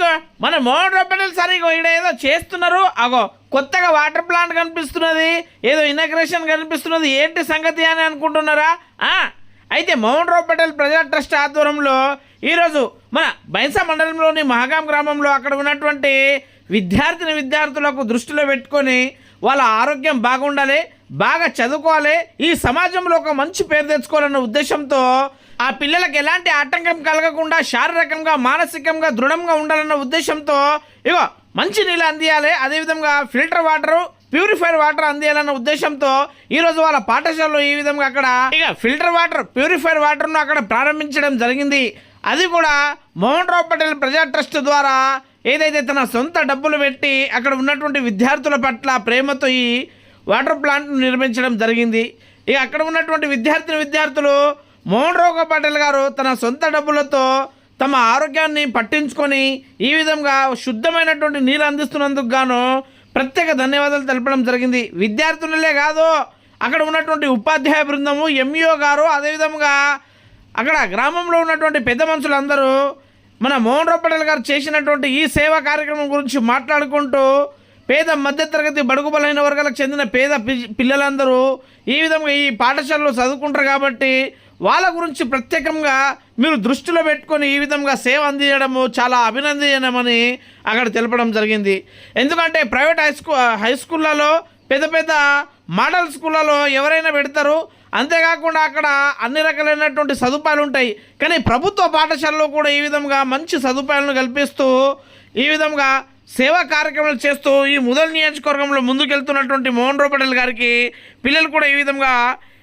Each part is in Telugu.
వినాయక్ మన మోహన్ రూపాయలు సరిగో ఇక్కడ ఏదో చేస్తున్నారు. అగో కొత్తగా వాటర్ ప్లాంట్ కనిపిస్తున్నది. ఏదో ఇనాగ్రేషన్ కనిపిస్తున్నది. ఏంటి సంగతి అని అనుకుంటున్నారా? అయితే మోహన్ రావు పటేల్ ప్రజా ట్రస్ట్ ఆధ్వర్యంలో ఈరోజు మన బైన్సా మండలంలోని మహాగాం గ్రామంలో అక్కడ ఉన్నటువంటి విద్యార్థిని విద్యార్థులకు దృష్టిలో పెట్టుకొని వాళ్ళ ఆరోగ్యం బాగుండాలి. బాగా చదువుకోవాలి. ఈ సమాజంలో ఒక మంచి పేరు తెచ్చుకోవాలన్న ఉద్దేశంతో ఆ పిల్లలకు ఎలాంటి ఆటంకం కలగకుండా శారీరకంగా మానసికంగా దృఢంగా ఉండాలన్న ఉద్దేశంతో ఇగో మంచి నీళ్ళు అందియాలి. అదేవిధంగా ఫిల్టర్ వాటర్ ప్యూరిఫైర్ వాటర్ అందియాలన్న ఉద్దేశంతో ఈరోజు వాళ్ళ పాఠశాలలో ఈ విధంగా అక్కడ ఇక ఫిల్టర్ వాటర్ ప్యూరిఫైర్ వాటర్ను అక్కడ ప్రారంభించడం జరిగింది. అది కూడా మోహన్ రావు పటేల్ ప్రజా ట్రస్ట్ ద్వారా ఏదైతే తన సొంత డబ్బులు పెట్టి అక్కడ ఉన్నటువంటి విద్యార్థుల పట్ల ప్రేమతో ఈ వాటర్ ప్లాంట్ను నిర్మించడం జరిగింది. ఇక అక్కడ ఉన్నటువంటి విద్యార్థిని విద్యార్థులు మోహన్ రావు పటేల్ గారు తన సొంత డబ్బులతో తమ ఆరోగ్యాన్ని పట్టించుకొని ఈ విధంగా శుద్ధమైనటువంటి నీరు అందిస్తున్నందుకు గాను ప్రత్యేక ధన్యవాదాలు తెలపడం జరిగింది. విద్యార్థులే కాదు అక్కడ ఉన్నటువంటి ఉపాధ్యాయ బృందము ఎంఈఓ గారు అదేవిధంగా అక్కడ గ్రామంలో ఉన్నటువంటి పెద్ద మనుషులందరూ మన మోహన్ రావు పటేల్ గారు చేసినటువంటి ఈ సేవా కార్యక్రమం గురించి మాట్లాడుకుంటూ పేద మధ్యతరగతి బడుగు బలైన వర్గాలకు చెందిన పేద పిల్లలందరూ ఈ విధంగా ఈ పాఠశాలలో చదువుకుంటారు కాబట్టి వాళ్ళ గురించి ప్రత్యేకంగా మీరు దృష్టిలో పెట్టుకొని ఈ విధంగా సేవ అందించడము చాలా అభినందనీయమని అక్కడ తెలపడం జరిగింది. ఎందుకంటే ప్రైవేట్ హై స్కూ హై స్కూళ్ళలో పెద్ద పెద్ద మోడల్ స్కూళ్ళలో ఎవరైనా పెడతారు. అంతేకాకుండా అక్కడ అన్ని రకాలైనటువంటి సదుపాయాలు ఉంటాయి. కానీ ప్రభుత్వ పాఠశాలలో కూడా ఈ విధంగా మంచి సదుపాయాలను కల్పిస్తూ ఈ విధంగా సేవా కార్యక్రమాలు చేస్తూ ఈ ముదల్ నియోజకవర్గంలో ముందుకెళ్తున్నటువంటి మోహన్ పటేల్ గారికి పిల్లలు కూడా ఈ విధంగా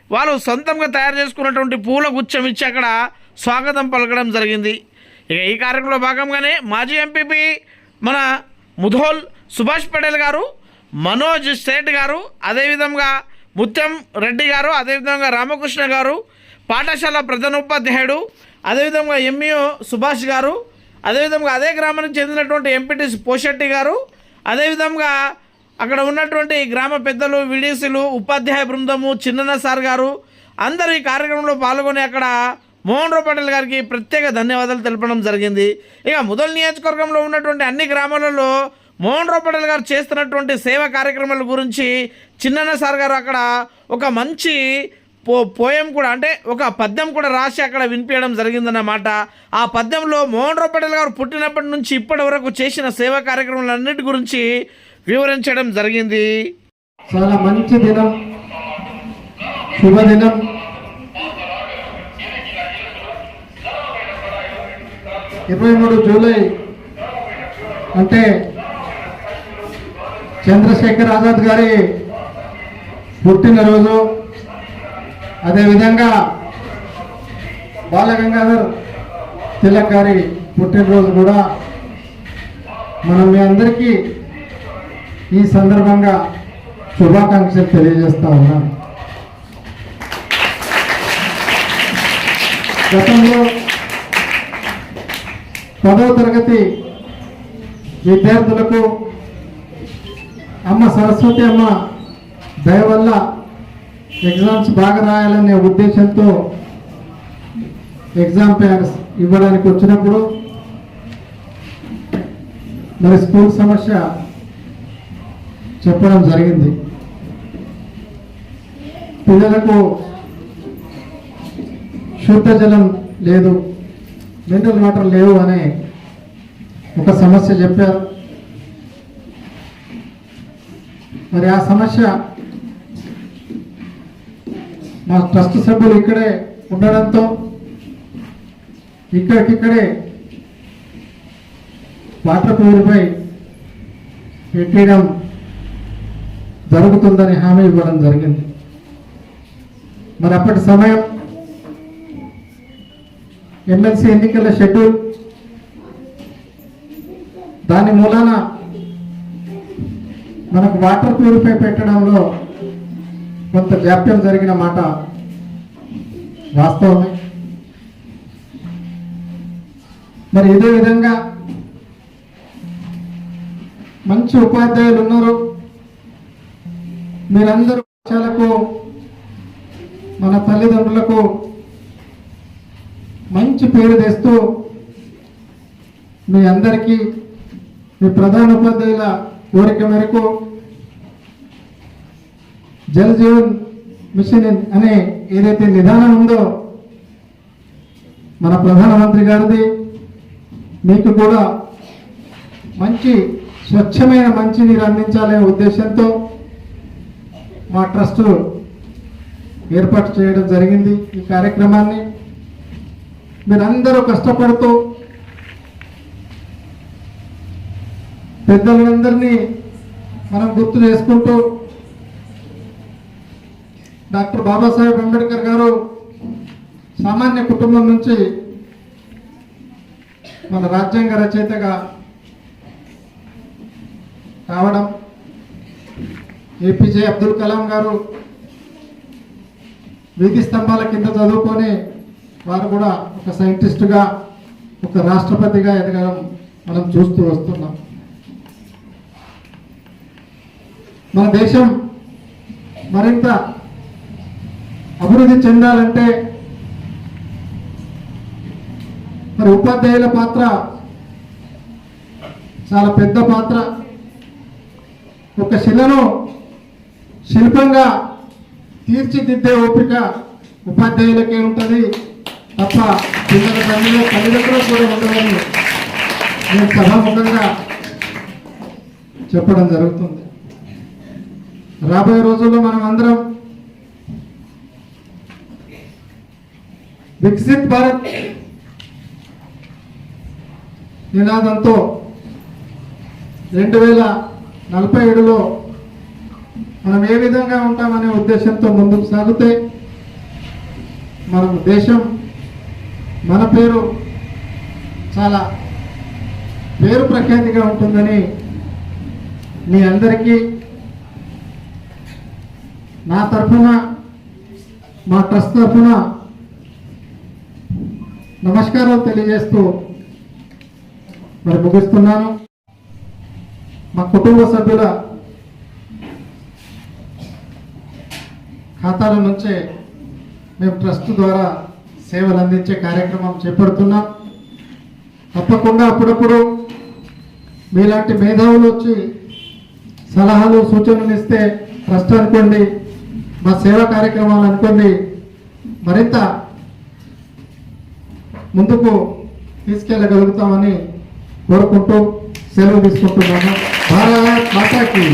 వాళ్ళు సొంతంగా తయారు చేసుకున్నటువంటి పూల గుచ్చం ఇచ్చి అక్కడ స్వాగతం పలకడం జరిగింది. ఇక ఈ కార్యక్రమంలో భాగంగానే మాజీ ఎంపీపీ మన ముధోల్ సుభాష్ పటేల్ గారు మనోజ్ సేట్ గారు అదేవిధంగా ముత్యం రెడ్డి గారు అదేవిధంగా రామకృష్ణ గారు పాఠశాల ప్రధానోపాధ్యాయుడు అదేవిధంగా ఎంఈఓ సుభాష్ గారు అదేవిధంగా అదే గ్రామానికి చెందినటువంటి ఎంపీటీసీ పోషెట్టి గారు అదేవిధంగా అక్కడ ఉన్నటువంటి గ్రామ పెద్దలు విడీసీలు ఉపాధ్యాయ బృందము చిన్నన్న సార్ గారు అందరూ ఈ కార్యక్రమంలో పాల్గొని అక్కడ మోహన్ రావు పటేల్ గారికి ప్రత్యేక ధన్యవాదాలు తెలపడం జరిగింది. ఇక ముదల్ నియోజకవర్గంలో ఉన్నటువంటి అన్ని గ్రామాలలో మోహన్ రావు పటేల్ గారు చేస్తున్నటువంటి సేవా కార్యక్రమాల గురించి చిన్నన్న సార్ గారు అక్కడ ఒక మంచి పో పోయం కూడా అంటే ఒక పద్యం కూడా రాసి అక్కడ వినిపించడం జరిగిందన్నమాట. ఆ పద్యంలో మోహన్ రావు పటేల్ గారు పుట్టినప్పటి నుంచి ఇప్పటి వరకు చేసిన సేవా కార్యక్రమాలన్నిటి గురించి వివరించడం జరిగింది. చాలా మంచి దినం. శుభదినం. ఇరవై మూడు జూలై అంటే చంద్రశేఖర్ ఆజాద్ గారి పుట్టినరోజు. అదేవిధంగా బాలగంగాధర్ తిలక్ గారి పుట్టినరోజు కూడా మనం మీ అందరికీ ఈ సందర్భంగా శుభాకాంక్షలు తెలియజేస్తా ఉన్నాం. గతంలో పదవ తరగతి విద్యార్థులకు అమ్మ సరస్వతి అమ్మ దయ వల్ల ఎగ్జామ్స్ బాగా రాయాలనే ఉద్దేశంతో ఎగ్జామ్ ప్యాన్స్ ఇవ్వడానికి వచ్చినప్పుడు మరి స్కూల్ సమస్య చెప్పడం జరిగింది. పిల్లలకు శుద్ధ జలం లేదు మినరల్ వాటర్ లేవు అనే ఒక సమస్య చెప్పారు. మరి ఆ సమస్య మా ట్రస్ట్ సభ్యులు ఇక్కడే ఉండడంతో ఇక్కడికిక్కడే వాటర్ ప్యూరిఫై పెట్టడం జరుగుతుందని హామీ ఇవ్వడం జరిగింది. మరి అప్పటి సమయం ఎమ్మెల్సీ ఎన్నికల షెడ్యూల్ దాని మూలాన మనకు వాటర్ ప్యూరిఫై పెట్టడంలో కొంత జాప్యం జరిగిన మాట వాస్తవమే. మరి ఇదే విధంగా మంచి ఉపాధ్యాయులు ఉన్నారు. మీరందరూ పాఠశాలకు మన తల్లిదండ్రులకు మంచి పేరు తెస్తూ మీ అందరికీ మీ ప్రధాన ఉపాధ్యాయుల కోరిక మేరకు జల్ జీవన్ మిషన్ అనే ఏదైతే నిదానం ఉందో మన ప్రధానమంత్రి గారిది మీకు కూడా మంచి స్వచ్ఛమైన మంచినీరు అందించాలనే ఉద్దేశంతో మా ట్రస్ట్ ఏర్పాటు చేయడం జరిగింది ఈ కార్యక్రమాన్ని. మీరందరూ కష్టపడుతూ పెద్దలందరినీ మనం గుర్తు చేసుకుంటూ డాక్టర్ బాబాసాహెబ్ అంబేద్కర్ గారు సామాన్య కుటుంబం నుంచి మన రాజ్యాంగ రచయితగా కావడం ఏపీజే అబ్దుల్ కలాం గారు వీధి స్తంభాల కింద చదువుకొని వారు కూడా ఒక సైంటిస్టుగా ఒక రాష్ట్రపతిగా ఎదగడం మనం చూస్తూ వస్తున్నాం. మన దేశం మరింత అభివృద్ధి చెందాలంటే మరి ఉపాధ్యాయుల పాత్ర చాలా పెద్ద పాత్ర. ఒక శిలను శిల్పంగా తీర్చిదిద్దే ఓపిక ఉపాధ్యాయులకే ఉంటుంది తప్ప పిల్లల తల్లిలో తల్లిదండ్రులు కూడా ఉండదని నేను సభాముఖంగా చెప్పడం జరుగుతుంది. రాబోయే రోజుల్లో మనం అందరం వికసిత్ భారత్. నినాదంతో రెండు వేల నలభై ఏడులో మనం ఏ విధంగా ఉంటామనే ఉద్దేశంతో ముందుకు సాగితే మనం దేశం మన పేరు చాలా పేరు ప్రఖ్యాతిగా ఉంటుందని మీ అందరికీ నా తరఫున మా ట్రస్ట్ తరఫున నమస్కారం తెలియజేస్తూ మరి ముగిస్తున్నాను. మా కుటుంబ సభ్యుల ఖాతాల నుంచే మేము ట్రస్ట్ ద్వారా సేవలు అందించే కార్యక్రమం చేపడుతున్నాం. తప్పకుండా అప్పుడప్పుడు మీలాంటి మేధావులు వచ్చి సలహాలు సూచనలు ఇస్తే ట్రస్ట్ అనుకోండి మా సేవా కార్యక్రమాలు అనుకోండి మరింత ముందుకు తీసుకెళ్ళగలుగుతామని కోరుకుంటూ సెలవు తీసుకుంటున్నాను భారత్ మాతాకి.